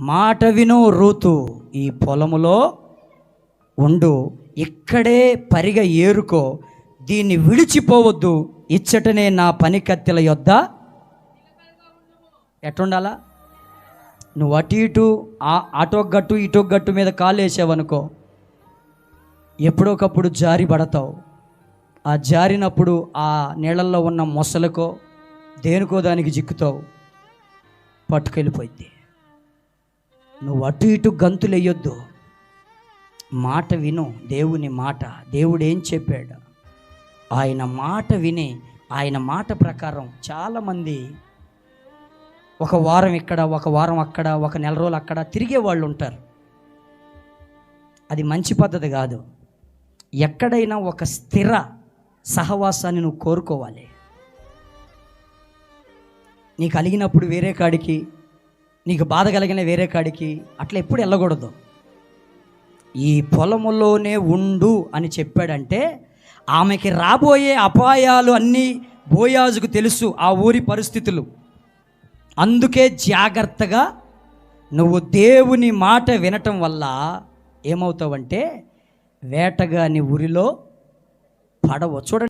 మాట విను రూతు ఈ పొలములో ఉండు. ఇక్కడే పరిగ ఏరుకో. దీన్ని విడిచిపోవద్దు. ఇచ్చటనే నా పని కత్తెల యొద్ద ఎట్టుండాలా? నువ్వు అటు ఇటు అటో గట్టు ఇటో గట్టు మీద కాలు వేసావనుకో ఎప్పుడోకప్పుడు జారి పడతావు. ఆ జారినప్పుడు ఆ నీళ్ళల్లో ఉన్న మొసలకో దేనికో దానికి చిక్కుతావు. పట్టుకెళ్ళిపోయింది నువ్వు అటు ఇటు గంతులు వేయొద్దు మాట విను దేవుని మాట. దేవుడు ఏం చెప్పాడు? ఆయన మాట విని ఆయన మాట ప్రకారం చాలామంది ఒక వారం ఇక్కడ ఒక వారం అక్కడ ఒక నెల రోజులు అక్కడ తిరిగే వాళ్ళు ఉంటారు. అది మంచి పద్ధతి కాదు. ఎక్కడైనా ఒక స్థిర సహవాసాన్ని నువ్వు కోరుకోవాలి. నీకు కలిగినప్పుడు వేరే కాడికి నీకు బాధ కలిగిన వేరే కాడికి అట్లా ఎప్పుడు వెళ్ళకూడదు. ఈ పొలములోనే ఉండు అని చెప్పాడంటే ఆమెకి రాబోయే అపాయాలు అన్నీ బోయాజుకు తెలుసు ఆ ఊరి పరిస్థితులు. అందుకే జాగ్రత్తగా నువ్వు దేవుని మాట వినటం వల్ల ఏమవుతావంటే వేటగాని ఊరిలో పడవ. చూడండి.